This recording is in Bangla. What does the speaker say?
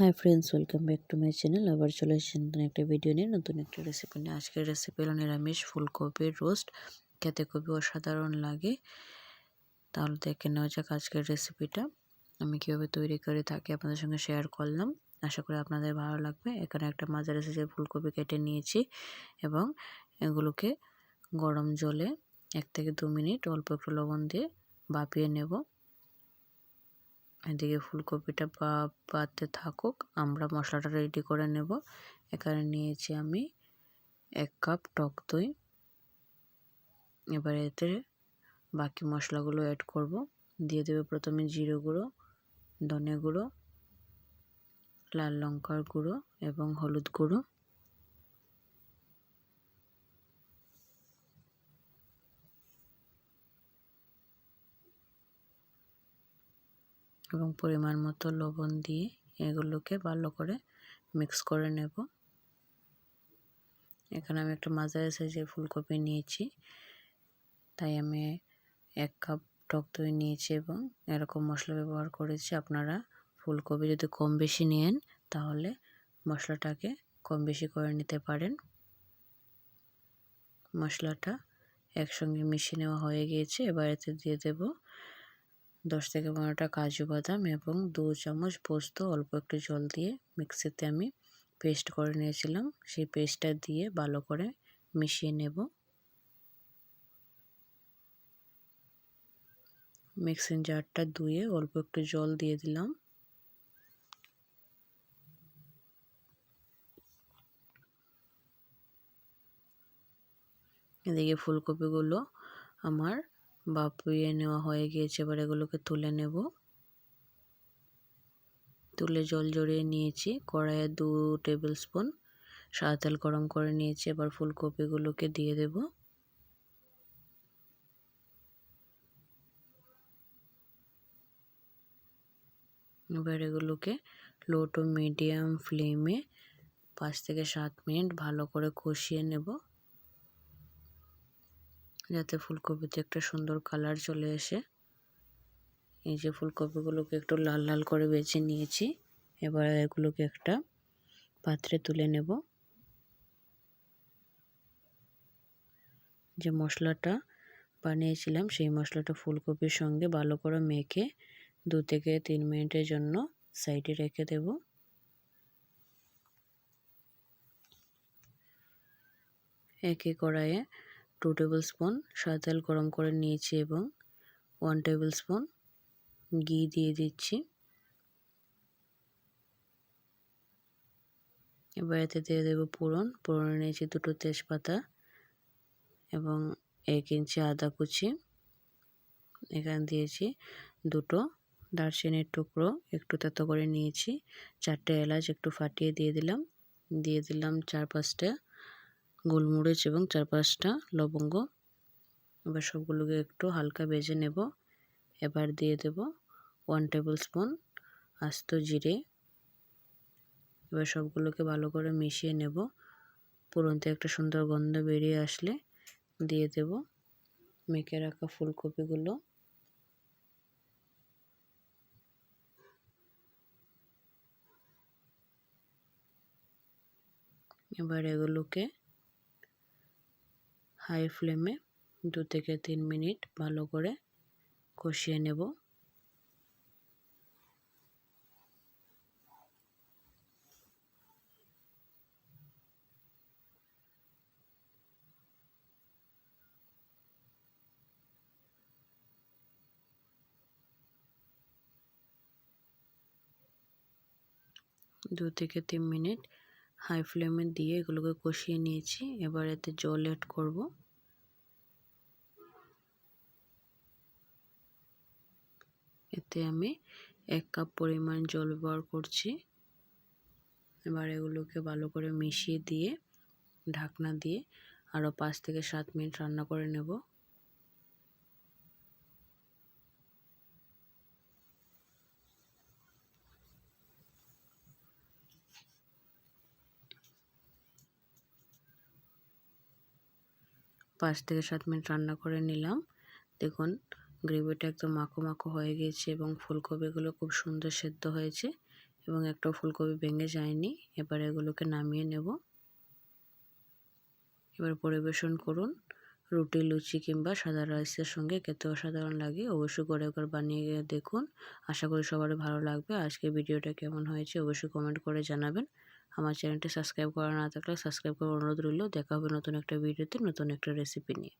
Hi friends welcome back to my channel আবার চলে এসেছি নতুন একটা ভিডিও নিয়ে, নতুন একটা রেসিপি নিয়ে। আজকের রেসিপি হলো নিরামিষ ফুলকপির রোস্ট খেতে খুবই অসাধারণ লাগে। তাহলে দেখে নেওয়া যাক আজকের রেসিপিটা আমি কীভাবে তৈরি করে থাকি আপনাদের সঙ্গে শেয়ার করলাম। আশা করি আপনাদের ভালো লাগবে। এখানে একটা মাঝারি সাইজের ফুলকপি কেটে নিয়েছি এবং এগুলোকে গরম জলে এক থেকে দু মিনিট অল্প একটু লবণ দিয়ে বাপিয়ে নেব। এদিকে ফুলকপিটা পাতে থাকুক, আমরা মশলাটা রেডি করে নেব। এখানে নিয়েছি আমি এক কাপ টক দই। এবার এতে বাকি মশলাগুলো অ্যাড করব। দিয়ে দেবে প্রথমে জিরে গুঁড়ো, ধনে গুঁড়ো, লাল লঙ্কার গুঁড়ো এবং হলুদ গুঁড়ো। এবং পরিমাণ মতো লবণ দিয়ে এগুলোকে ভালো করে মিক্স করে নেব। এখানে আমি একটা মাঝারি সাইজের ফুলকপি নিয়েছি, তাই আমি এক কাপ টক দই নিয়েছি এবং এরকম মশলা ব্যবহার করেছি। আপনারা ফুলকপি যদি কম বেশি নেন, তাহলে মশলাটাকে কম বেশি করে নিতে পারেন। মশলাটা একসঙ্গে মিশিয়ে নেওয়া হয়ে গিয়েছে, এবার এতে দিয়ে দেব দশ থেকে পনেরোটা কাজু বাদাম এবং দু চামচ পোস্ত, অল্প একটু জল দিয়ে মিক্সিতে আমি পেস্ট করে নিয়েছিলাম। সেই পেস্টটা দিয়ে ভালো করে মিশিয়ে নেব। মিক্সিং জারটা ধুয়ে অল্প একটু জল দিয়ে দিলাম। এদিকে ফুলকপিগুলো আমার বাপিয়ে নেওয়া হয়ে গিয়েছে, এবার এগুলোকে তুলে নেব। তুলে জল জড়িয়ে নিয়েছি, কড়াইয়ে দু টেবিল স্পুন সাদা তেল গরম করে নিয়েছি, এবার ফুলকপিগুলোকে দিয়ে দেব। এবার এগুলোকে লো টু মিডিয়াম ফ্লেমে পাঁচ থেকে সাত মিনিট ভালো করে কষিয়ে নেব। যাতে ফুলকপিতে একটা সুন্দর কালার চলে আসে। এই যে ফুলকপিগুলোকে একটু লাল লাল করে বেছে নিয়েছি। এবার এগুলোকে একটা পাত্রে তুলে নেব। যে মশলাটা বানিয়েছিলাম, সেই মশলাটা ফুলকপির সঙ্গে ভালো করে মেখে দু থেকে তিন মিনিটের জন্য সাইডে রেখে দেব। একই কড়াইয়ে টু টেবিল স্পুন সাদা তেল গরম করে নিয়েছি এবং ওয়ান টেবিল স্পুন ঘি দিয়ে দিচ্ছি। এবার এতে দিয়ে দেবো পুরন পুরনে নিয়েছি দুটো তেজপাতা এবং এক ইঞ্চি আদা কুচি। এখানে দিয়েছি দুটো দারচিনির টুকরো, একটু তেতো করে নিয়েছি, চারটে এলাচ একটু ফাটিয়ে দিয়ে দিলাম। দিয়ে দিলাম চার পাঁচটা গোলমরিচ এবং চার পাঁচটা লবঙ্গ। এবার সবগুলোকে একটু হালকা ভেজে নেব। এবার দিয়ে দেব ওয়ান টেবিল স্পুন আস্ত জিরে। এবার সবগুলোকে ভালো করে মিশিয়ে নেব। পুরনতে একটা সুন্দর গন্ধ বেরিয়ে আসলে দিয়ে দেব মেখে রাখা ফুলকপিগুলো। এবার এগুলোকে হাই ফ্লেমে দু থেকে তিন মিনিট ভালো করে কষিয়ে নেব। দু থেকে তিন মিনিট হাই ফ্লেমে দিয়ে এগুলোকে কষিয়ে নিয়েছি। এবার এতে জল অ্যাড করব। এতে আমি এক কাপ পরিমাণ জল ব্যবহার করছি। এবার এগুলোকে ভালো করে মিশিয়ে দিয়ে ঢাকনা দিয়ে আরও পাঁচ থেকে সাত মিনিট রান্না করে নেব। পাঁচ থেকে সাত মিনিট রান্না করে নিলাম। দেখুন, গ্রেভিটা একদম মাখো মাখো হয়ে গিয়েছে এবং ফুলকপিগুলো খুব সুন্দর সেদ্ধ হয়েছে এবং একটা ফুলকপি ভেঙে যায়নি। এবার এগুলোকে নামিয়ে নেব। এবার পরিবেশন করুন। রুটি, লুচি কিংবা সাদা রাইসের সঙ্গে খেতে অসাধারণ লাগে। অবশ্যই করে একবার বানিয়ে দেখুন। আশা করি সবারই ভালো লাগবে। আজকে ভিডিওটা কেমন হয়েছে অবশ্যই কমেন্ট করে জানাবেন। আমার চ্যানেলটি সাবস্ক্রাইব করা না থাকলে সাবস্ক্রাইব করার অনুরোধ রইল। দেখা হবে নতুন একটা ভিডিওতে, নতুন একটা রেসিপি নিয়ে।